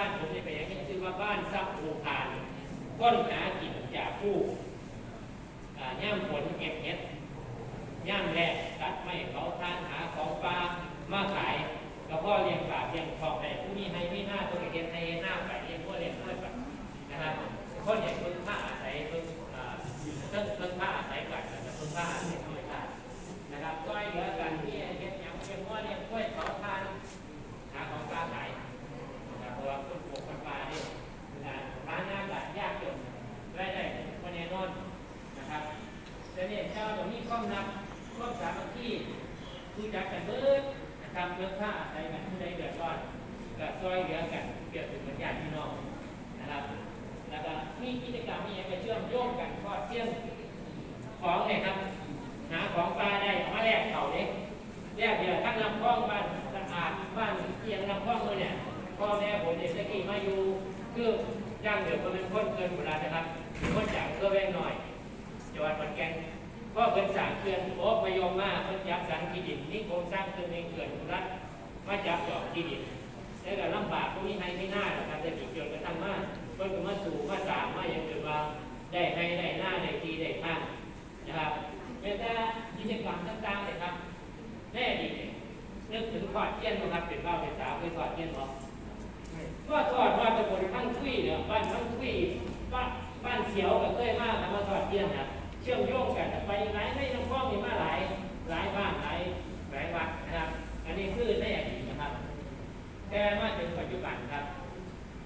บ้านผมจะเป็นอย่างนี้ชื่อว่าบ้านซับภูพานค้นหากินจากผู้อ่าย่ามฝนเก็บเห็ดย่างแรกตัดไม่เขาทานหาของปลามาขายแล้วก็เลี้ยงปลาเลี้ยงทองได้ผู้มีให้ไม่หน้าตัวเลี้ยงให้หน้าไปเลี้ยงพวกเลี้ยงด้วยไปนะครับคนอย่างเพิ่งผ้าอาศัยเพิ่งอ่าเพิ่งเพิ่งผ้าอาศัยกันแล้วก็เพิ่งผ้าอาศัย คือจักกันเบิดนะครับเพื่อผ้าใส่กันผู้ใดเดือดร้อนก็ช่วยเหลือกันเปรียบเป็นเหมือนญาติพี่น้องนะครับ แล้วก็มีกิจกรรมมีอะไรเชื่อมโยงกันทอดเที่ยงของเนี่ยครับ หาของปลาได้เอามาแลกเขาเนี่ยแลกเดี๋ยวทั้งลำคลองบ้านสะอาดบ้านเอียงลำคลองเลยเนี่ยพ่อแม่ผมเด็กตะกี้มาอยู่คือย่างเดี๋ยวก็เป็นคนเกินเวลานะครับคนจากเพื่อแวงหน่อยจังหวัดขอนแก่น ก็เป็นสางเขื่อนโอ้พยมมาเพิ่นจับสรรที่ดินนี่โครงสร้างเขื่อนในเขื่อนรัฐมาจับจอบที่ดินแล้วก็ลำบากพวกนี้ให้ไม่น่าหรอกครับแต่อีกเกิดกระทั่งมาเพิ่นก็มาสู่มาสางมาอย่างเกิดว่าได้ให้ได้หน้าได้ทีได้ข้างนะครับแม้แต่กิจกรรมต่างๆเลยครับแน่ดีเนี่ยนึกถึงทอดเทียนนะครับเป็นบ้าเป็นสาวเคยทอดเทียนบ่ว่าทอดว่าตะบนทั้งทุยเนี่ยบ้านทั้งทุยบ้านบ้านเสียวก็เคยมากนะมาทอดเที่ยงนะ เชื่อมโยงกันไปหลายไม่น้ำข้องมีมาหลายหลายบ้านหลายหลายวัดนะครับ อันนี้คือในอดีตนะครับ แต่มาถึงปัจจุบันครับ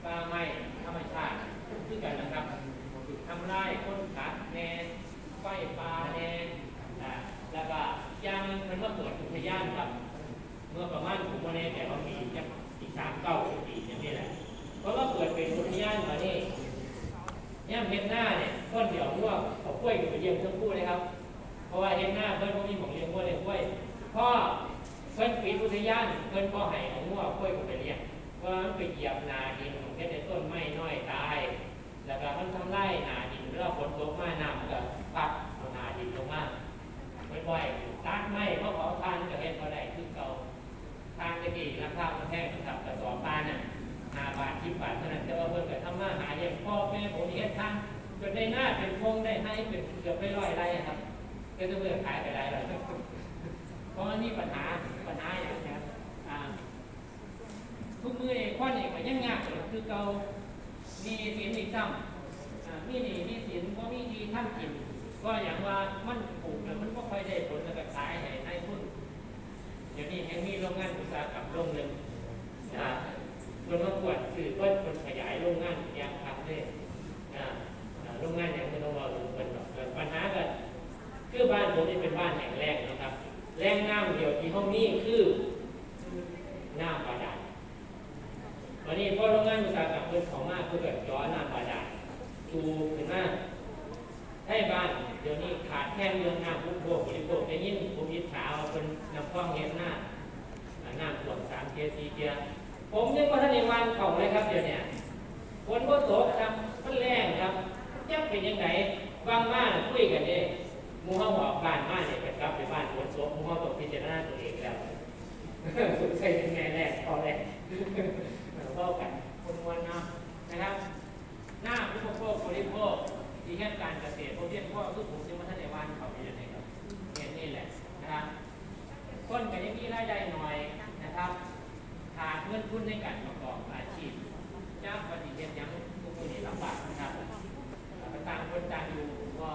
ป่าไม้ธรรมชาติคือกันนะครับทำลายคนขาดแนนไฟป่าแนนอ่าแล้วก็อยางหนึงมันก็เปิดอุทยานครับ เมื่อประมาณผมวันนี้แต่ว่ามีจะอีกสามเก้าปีอย่างนี้แหละ เพราะว่าเปิดเป็นอุทยานมานี่ย่มเห็นหน้าเนี่ยต้นเดียวว่าเอาก ล้วยอยู่ไปเยี่ยมทั้งคู่เลยครับ เพราะว่าเห็นหน้าเพิ่นพวกนี้ผมเลี้ยงกล้วยเลี้ยงกล้วยพ่อเพิ่นปิดอุทยานเพิ่นพ่อให้เอางัวกล้วยผมไปเลี้ยงเพราะว่ามันไปเหยียบนาดินของแค่แต่ต้นไม้น้อยตาย แล้วก็มันทำลายนาดินเวลาฝนตกมาน้ำมันก็พัดเอานาดินลงมาบ่อยๆตัดไม้เพราะขาทานก็เห็นเขาได้คือเก่าทางตะกี้ราคามันแพงนะครับกระสอบปลาน่ะห้าบาทสิบบาทเท่านั้นแต่ว่าเพิ่นก็ทำมาหาอย่างพ่อแม่ผมเฮ็ดทาง จนได้หน้าเป็นพงได้ให้เป็นเกือบไปร้อยไรครับก็จะเบื่อขายไปไร่แล้วเพราะนมีปัญหาปัญหาอย่างนี้ทุกมือเองข้อนี้ก็ยังยากอยู่คือเกามีสินอีกซ้ำมีหนี่มีสินก็มีดีท่านกินก็อย่างว่ามันปลูกแล้วมันก็ค่อยได้ผลแล้วก็ขายให้ให้ทุนเดี๋ยวนี้ยังมีโรงงานอุตสาหกรรมโรงหนึ่งนะโรงงานปวดสื่อก็คนขยายโรงงานอย่างพาราเลยนะ อ่าโรงงานยังไม่ต้องรอดูเป็นหรอกแต่ปัญหาก็คือบ้านผมนี่เป็นบ้านแห่งแรกนะครับ แรงน้ำเดียวที่ห้องนี้คือน้ำบาดาลวันนี้พอโรงงานอุตสาหกรรมเพิ่มของมากเพื่อแบบย้อนน้ำบาดาลชูขึ้นมาให้บ้านเดี๋ยวนี้ขาดแค่เรื่องน้ำผู้โภคบริโภคได้ยินผมยิดขาวเป็นน้ำคล้องเห็นหน้าอ่าน้ำท่วมสามเกียร์สี่เกียร์ผมยังว่าท่านในวันของเลยครับเดี๋ยวนี้ฝนก็ตกครับมันแรงครับ ยักเป็นยังไงบางบ้านคุยกันเองมูเฮาบอกบ้านบ้านเนี่ยไปกลับไปบ้านฝนตกมูเฮาต้องพิจารณาตัวเองแล้วสุดใส่เป็นไงแรกพอแรกเล่ากันคนวันเนาะนะครับ หน้าผู้บริโภคบริโภคที่เฮ็ดการเกษตรพวกเรียนพวกคือผมจะมาท่านในวันเขาเป็นยังไงครับเห็นนี่แหละนะครับคนก็ยังมีรายได้หน่อยนะครับขาดเงินทุนในการประกอบอาชีพจ้างปฏิเสธยังทุกคนนี่ลำบาก ต่างคนต่างอยู่ก็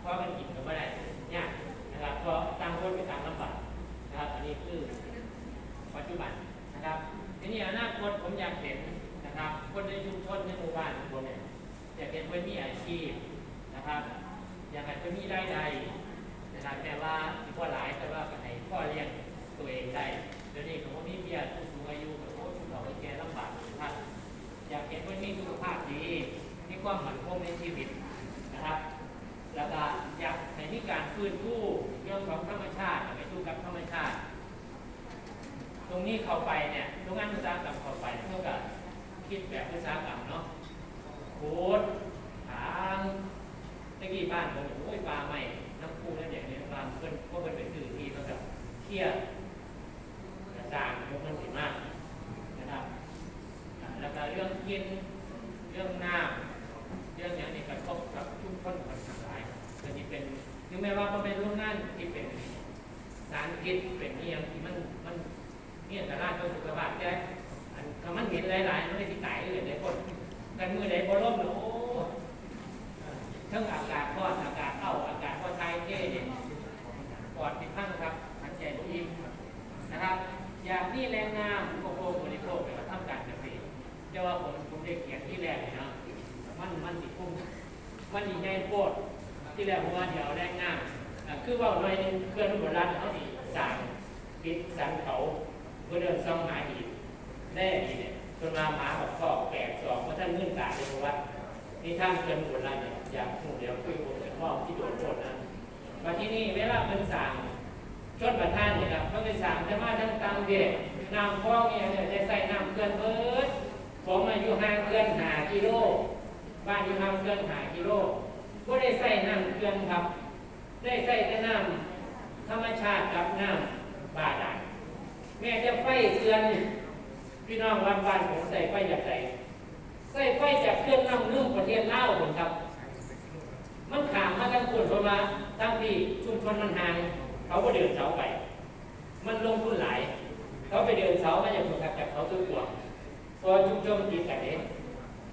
เพราะมันกินกันไม่ได้ยากนะครับก็ต่างคนก็ต่างลำบากนะครับอันนี้คือปัจจุบันนะครับทีนี้อนาคตผมอยากเห็นนะครับ คนในชุมชนในหมู่บ้านของผมเนี่ยอยากเห็นว่ามีอาชีพนะครับ อยากให้เพิ่นมีรายได้นะครับแต่ว่าที่พ่อหลายแต่ว่าก็ให้พ่อเลี้ยงตัวเองได้เดี๋ยวนี้ผมมีเบียผู้สูงอายุกับโอ้ผู้เฒ่าผู้แก่ลำบากนะครับอยากเห็นเพิ่นมีสุขภาพดี มีความมั่นคงในชีวิตนะครับแล้วก็อยากให้มีการฟื้นฟูเรื่องของธรรมชาติไปสู้กับธรรมชาติ ตรงนี้เข้าไปเนี่ยโรงงานอุตสาหกรรมเข้าไปเท่ากับคิดแบบอุตสาหกรรมเนาะโคดทางตะกี้บ้านผมโอ้ยปลาใหม่น้ำพุนั่นอย่างนี้ปลาเพิ่นก็เพิ่นไปซื้อที่มากับเที่ยกระจางยกมันสิมากนะครับอ่าแล้วก็เรื่องกินเรื่องน้ำเรื่องอย่างนี้กระทบกับชุมชนคนทั้งหลายก็ที่เป็นถึงแม้ว่ามันเป็นโรงงานที่เป็นสารพิษเป็นเนียงที่มันมันเนี่ยแต่ละตัวสุขภาพแก่อันถ้ามันเห็นหลายๆมันไม่สิตายเลยในคนกันมือใดบ่ล่มเนาะโอ้ทั้งอากาศร้อนอากาศเข้าอากาศก็ทายเท่เนี่ยปอดติดพังครับหันใจบ่อิ่มนะครับอยากนี่แรงงามอุปโภคบริโภคไปว่าทำการเกษตรแต่ว่าผมผมได้เขียนที่แรกเลยนะมันมันสิคุ้มมันอีกไงโพด ที่แรกผมว่าเดี๋ยวแรงงามอ่าคือว่าหน่อยนึงเคลื่อนโบราณเขาสิสั่งปิดสันเขาเพื่อเดินซ่องหาอีกแน่ดีเนี่ยจนมาหมาแบบข้อแก่สองเพราะท่านเงื่อนตาเลยว่านี่ท่านเคลื่อนโบราณเนี่ยอยากพูเดี๋ยวคุยผมจะข้อที่โดนโทษนะมาที่นี่เวลาเป็นสั่งชนประทานเนี่ยครับเขาไปสั่งจะมาทั้งตังเด็กน้ำคลองเนี่ยจะใส่น้ำเคลื่อนเบิดผมอายุห่างเคลื่อนหากิโลบ้านอยู่ห่างเคลื่อนหากิโล ก็ได้ใส่น้ำเคลื่อนครับ ได้ใส่แต่น้ำธรรมชาติกับน้ำบาดาลแม่จะไฟเตือนพี่น้องวันบ้านผมใส่ไฟจากใส่ใส่ไฟจากเครื่องน้ำนึ่งประเทศลาวผมครับ มันขามมาทั้งคนเพราะว่าทั้งที่ชุมชนมันห่างเขาก็เดินเสาไป มันลงทุนหลาย เขาไปเดินเสามาจากคนขับจากเขาสุดกว่าพอชุมชนติดกันเอง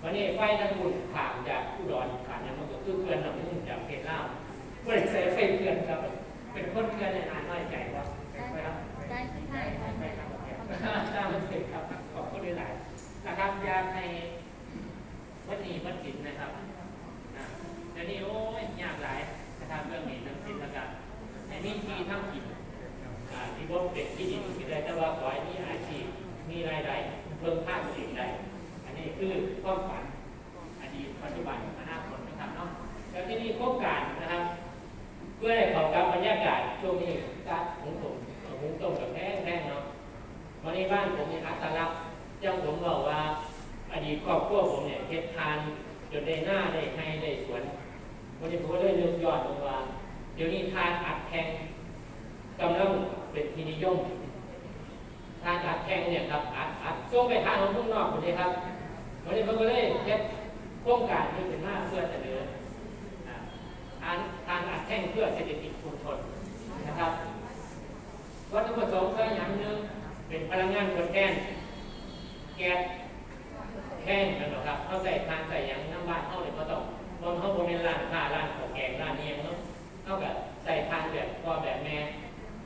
วันนี้ไฟทั้งบุญขามจากอุดรขามยังมันก็คือเคลื่อนน้ำนึ่งจากประเทศลาวบริษัทไฟเพื่อนครับ เป็นคนเพื่อนในนานน้อยใจว่าไปครับได้ที่ไหนไปครับตามมันเสร็จครับขอบคุณหลายนะครับยาในวัดนี้วัดศิลป์นะครับนะเดี๋ยวนี้โอ้ยยากหลายนะครับเรื่องนี้ทั้งสิ้นแล้วกันอันนี้ที่ทั้งกินที่บ่เป็นที่ดินที่ได้แต่ว่าขอให้มีอาชีพมีรายได้เพิ่มค่าตัวเองได้อันนี้คือ ความฝันอดีตปัจจุบันอนาคตนะครับเนาะแล้วที่นี่โครงการนะครับเพื่อให้เขากับบรรยากาศช่วงนี้การหุงต้มหุงต้มกับแห้งแห้งเนาะวันนี้บ้านผมมีอัตลักษณ์เจ้าผมบอกว่า อดีตครอบครัวผมเนี่ยเฮ็ดทานจนได้หน้าได้ให้ได้สวนวันนี้ผมก็เลยนึกย้อนลงว่าเดี๋ยวนี้ทานอัดแข็งกำลังเป็นที่นิยมทานอัดแข็งเนี่ยครับอัดอัดส่งไปทานของข้างนอกหมดเลยครับ วันนี้ผมก็เลยเก็บโครงการนี้เป็นมาเพื่อเสนออ่าทานทานอัดแท่งเพื่อเศรษฐกิจชุมชนนะครับวัตถุประสงค์ก็อย่างหนึ่งเป็นพลังงานทดแทนแก๊สแห้งนั่นหรอกครับเขาใส่ทานใส่อย่างน้ำบ้านเขาเลยก็ต้องบนเขาบนเป็นร้านค้าร้านของแกงร้านเนียงเนาะเท่ากับใส่ทานแบบพ่อแบบแม่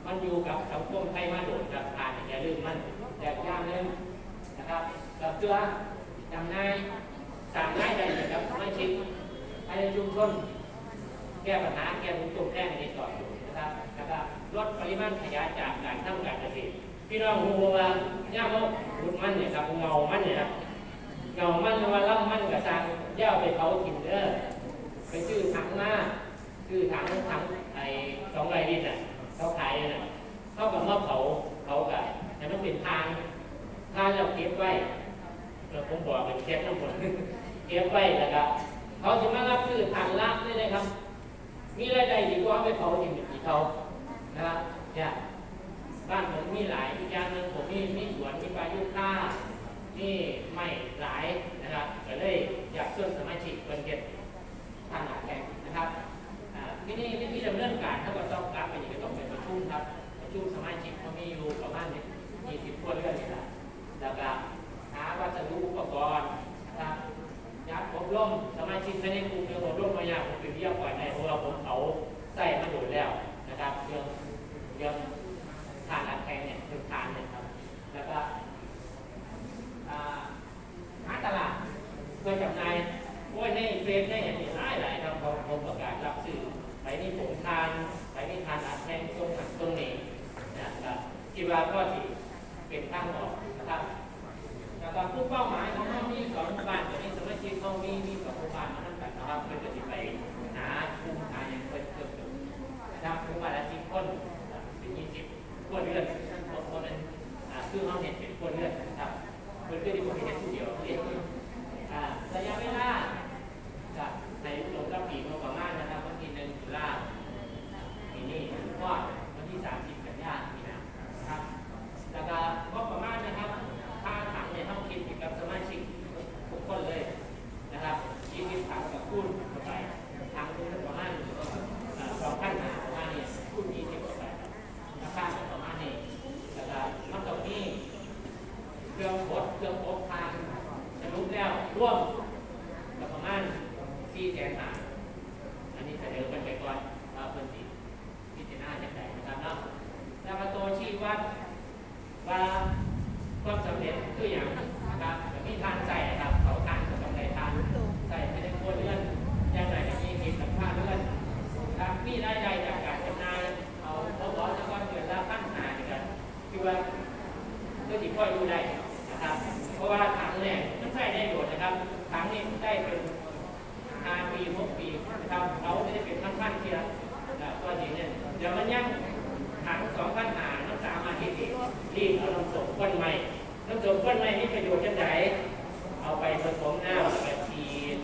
มันอยู่กับสังคมไทยมาโดดกับทานอย่าลืมมันแบบย่างเล่นนะครับกับเกลือจำง่ายสั่งง่ายได้เลยครับไม่ชิดภายในชุมชน แก้ปัญหาแก้ทุกตุ่มแก้ในต่ออยู่นะครับแล้วก็ลดปริมาณขยะจากการทำการเกษตรพี่น้องรู้ว่าย่าเขาขุดมันเนี่ยครับเงามันเนี่ยครับเงามันหรือว่าล่ำมันกับสางย่าไปเผาถิ่นเด้อไปซื้อถังมาซื้อถังถังไอ้สองไรลิตรอะเขาขายน่ะเขากับมาเผาเผากับแต่มันเป็นทานทานเราเก็บไว้เราผมบอกเป็นแค่ทั้งหมดเก็บไว้แล้วก็เขาจะมารับซื้อถังละนี่เลยครับ มีรายได้ดีกว่าไปเผาถิ่นที่เขานะครับเนี่ยบ้านผมมีหลายอีกอย่างหนึ่งผมมีมีสวนมีปลายุค่านี่ไม่หลายนะครับก็เลยอยากชวยสมาชิกเป็นเก็บทางหลักแข่งนะครับที่นี่วิธีดำเนินการถ้าก็ต้องกลับไปอีกก็ต้องเป็นประชุมครับประชุมสมาชิกเขามีอยู่ประมาณยี่สิบคนเรื่องนี่แหละแล้วก็หาวัสดุอุปกรณ์นะครับ อยากอบรมสมาชิกในกลุ่มเรื่องอบรมมาอยากผมเป็นวิทยากรในเพราะว่าผมเอาใส่มาดูแล้วนะครับเรื่องเรื่องทานอัดแทงเนี่ยคือทานเนี่ยครับ แล้วก็อ่าหาตลาดเพื่อจำหน่ายโอ้ยในเฟซในอย่างนี้หลายหลายครับผมผม ก็สิเป็นทางออกนะครับแล้วก็ผู้เป้าหมายของเรามีสองหมู่บ้านตอนนี้สมาชิกเขามีมีสองหมู่บ้านมาทั้งกันนะครับเพื่อจะสิไปหาคุมหาอย่างเพิ่มเติมนะครับหมู่บ้านละสิบคนเป็นยี่สิบครัวเรือนบางคนนั้นอ่าคือเขาเห็นเป็นครัวเรือนนะครับเพื่อที่ผมเห็นผู้เดียวเรียนอ่าระยะเวลาจะในลงกับปีงบประมาณนะครับวันที่หนึ่งตุลา ปีนี้ก็วันที่ 30 กันยายนมีนาครับแล้วก็ก็ประมาณนะครับค่าถังเนี่ยต้องคิดกับสมาชิกทุกคนเลยนะครับ20ถังกับคูณเข้าไปถังคูณประมาณสองพันหาประมาณนี้คูณ20เข้าไปราคาก็ประมาณนี้แล้วก็มันตรงนี้ เครื่องบเครื่องอบทานสรุปแล้วร่วมก็ประมาณ4แสนบาทอันนี้เสนอกันไปก่อนว่าเพิ่นสิพิจารณาจากไหนนะครับเนาะแล้วมาตัวชี้วัดว่าความสำเร็จคืออย่างนะครับแต่มีทานใส่นะครับเขาทานกับกำไรทานใส่ไปในครัวเรือนย่างไรอย่างนี้มีกับผ้าเรือนครับมีรายได้จากการจำหน่ายเอาเขาบอกแล้วก็เดือนละพันหาเนี่ยกันคือว่าก็ที่พ่อยดูได้ะว่าถังเนี่ยมันใส่ได้โดดนะครับถังนี่ได้เป็นห้าปีหกปีนะครับเราไม่ได้เป็นพันๆเทียนะก็จริงเนี่ยเดี๋ยวมันยังถังสองพันหาน้ำสามอาทิตย์อีกรีบเอาน้ำส้มก้นใหม่น้ำส้มก้นใหม่นี่ประโยชน์จังไดเอาไปผสมน้ำแล้วก็ฉีด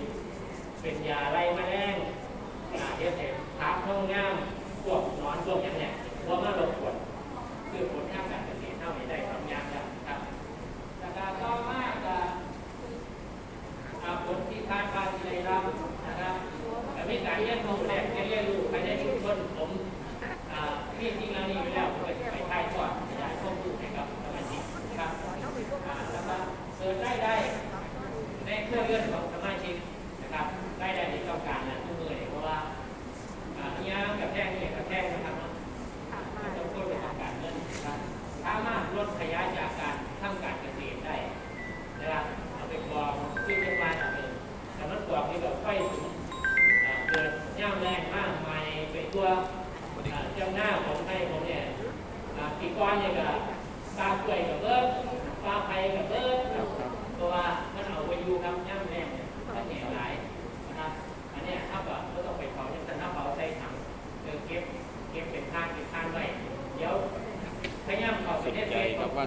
เป็นยาไล่แมลงอ่าเดี๋ยวเสร็จพักห้องน้ำพวกนอนพวกอย่างเนี้ยพวกมารบกวนคือผลทางการเกษตรเท่านี้ได้สองอย่างแล้วครับแล้วก็ต่อมาก็ อ่าผลที่คาดว่าจะได้รับนะครับแต่มีการเรียนรู้แลกเรียนรู้ภายในชุมชนผมอ่ามีสิ่งเหล่านี้อยู่แล้วเพื่อจะไปถ่ายทอดขยายข้อมูลให้กับสมาชิกนะครับอ่าแล้วก็เกิดได้ได้ ในเครื่อ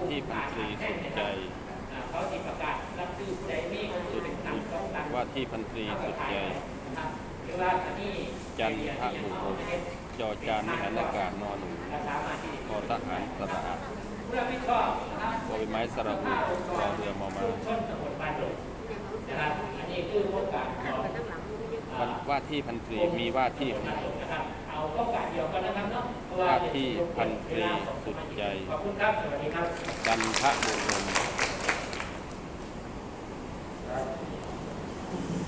ที่พันตรีสุดใจอ่าเขาติดว่าที่พันตรีสุดใจครับหญ่จันทบุรีจอจานมหันอากาศนอนหนูรักษามาที่กอทหารสระอาเพื่อไม่ชอบรับบใบไม้สระอุรอเรือมอมามานดงนะครับอันนี้คือโอกาสของอ่าว่าที่พันตรีมีว่าที่ของ นะครับเอาโอกาสเดียวกันนะครับเนาะเพราะว่าที่พันตรีสุดใจขอบคุณครับสวัสดีครับจันทบุรี